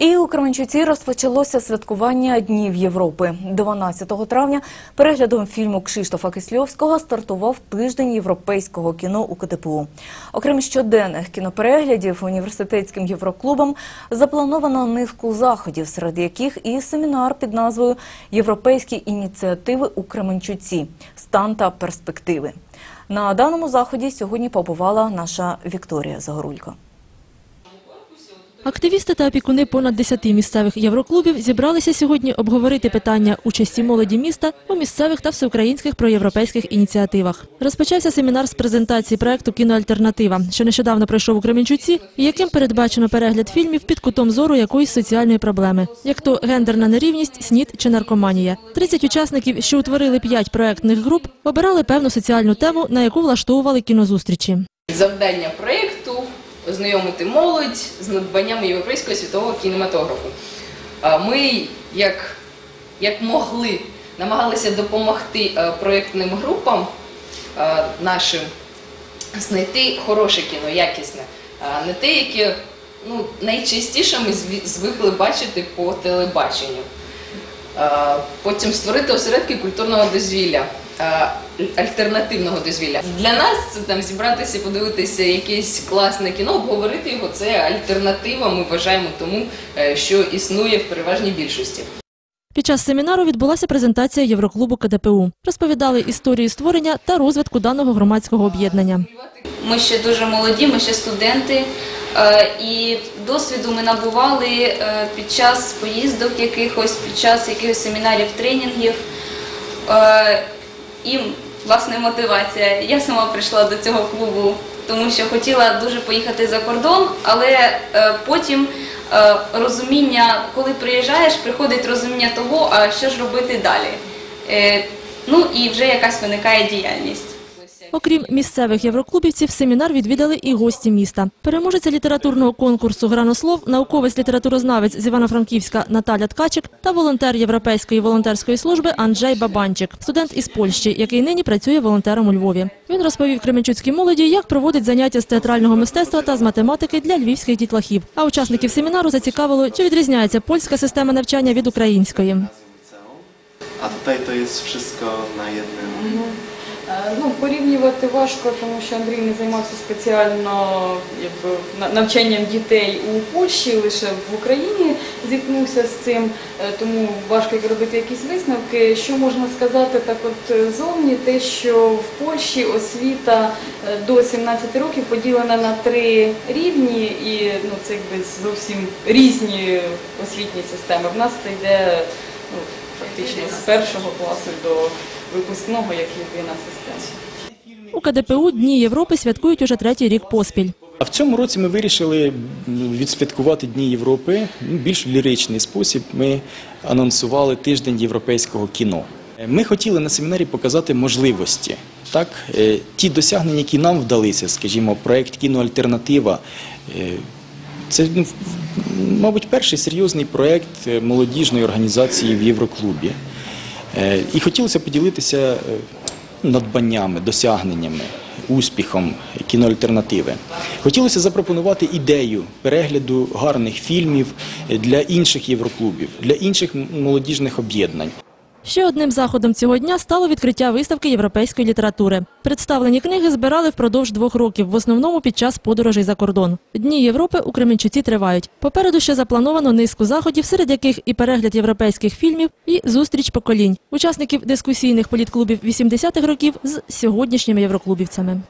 І у Кременчуці розпочалося святкування Днів Європи. 12 травня переглядом фільму Кшиштофа Кисльовського стартував тиждень європейського кіно у КТПУ. Окрім щоденних кінопереглядів, університетським євроклубом заплановано низку заходів, серед яких і семінар під назвою Європейські ініціативи у Кременчуці. Стан та перспективи. На даному заході сьогодні побувала наша Вікторія Загорулько. Активісти та опікуни понад 10 місцевих євроклубів зібралися сьогодні обговорити питання участі молоді міста у місцевих та всеукраїнських проєвропейських ініціативах. Розпочався семінар з презентації проекту Кіноальтернатива, що нещодавно пройшов у Кременчуці, і яким передбачено перегляд фільмів під кутом зору якоїсь соціальної проблеми, як то гендерна нерівність, снід чи наркоманія. 30 учасників, що утворили 5 проектних груп, обирали певну соціальну тему, на яку влаштовували кінозустрічі. Завдання проєкту ознайомити молодь з надбаннями європейського світового кінематографу. Ми, як, як могли, намагалися допомогти е, проєктним групам е, нашим знайти хороше кіно, якісне, не те, яке ну, найчастіше ми звикли бачити по телебаченню. Потім створити осередки культурного дозвілля, альтернативного дозвілля. Для нас це там зібратися, подивитися якесь класне кіно, обговорити його. Це альтернатива. Ми вважаємо тому, е, що існує в переважній більшості. Під час семінару відбулася презентація Євроклубу КДПУ. Розповідали історію створення та розвитку даного громадського об'єднання. Ми ще дуже молоді, ми ще студенти, е, і досвіду ми набували е, під час поїздок якихось, під час якихось семінарів, тренінгів. І, власне, мотивація. Я сама прийшла до цього клубу, тому що хотіла дуже поїхати за кордон, але е, потім е, розуміння, коли приїжджаєш, приходить розуміння того, а що ж робити далі. Е, Ну і вже якась виникає діяльність. Окрім місцевих євроклубівців, семінар відвідали і гості міста. Переможеця літературного конкурсу Гранослов, науковець літературознавець з Івано-Франківська Наталя Ткачик та волонтер Європейської волонтерської служби Анджей Бабанчик, студент із Польщі, який нині працює волонтером у Львові. Він розповів Кременчуцькій молоді, як проводить заняття з театрального мистецтва та з математики для львівських дітлахів. А учасників семінару зацікавило, чи відрізняється польська система навчання від української. A tutaj to jest wszystko na jednym. Е, Ну, порівнювати важко, тому що Андрій не займався спеціально якби, навчанням дітей у Польщі, лише в Україні зіткнувся з цим, е, тому важко робити якісь висновки. Що можна сказати так от е, зовні, те, що в Польщі освіта до 17 років поділена на три рівні, і ну, це якби зовсім різні освітні системи. В нас це йде ну, фактично з першого класу до випускного, як єдина система. У КДПУ Дні Європи святкують уже третій рік поспіль. А в цьому році ми вирішили відсвяткувати Дні Європи ну, більш в ліричний спосіб. Ми анонсували тиждень європейського кіно. Ми хотіли на семінарі показати можливості. Так, Е, ті досягнення, які нам вдалися, скажімо, проект кіноальтернатива. е, Це, ну, в- мабуть, перший серйозний проект е, молодіжної організації в Євроклубі. Е, І хотілося поділитися е, надбаннями, досягненнями, успіхом кіноальтернативи. Хотілося запропонувати ідею перегляду гарних фільмів для інших євроклубів, для інших молодіжних об'єднань. Ще одним заходом цього дня стало відкриття виставки європейської літератури. Представлені книги збирали впродовж двох років, в основному під час подорожей за кордон. Дні Європи у Кременчуці тривають. Попереду ще заплановано низку заходів, серед яких і перегляд європейських фільмів, і зустріч поколінь учасників дискусійних політклубів 80-х років з сьогоднішніми євроклубівцями.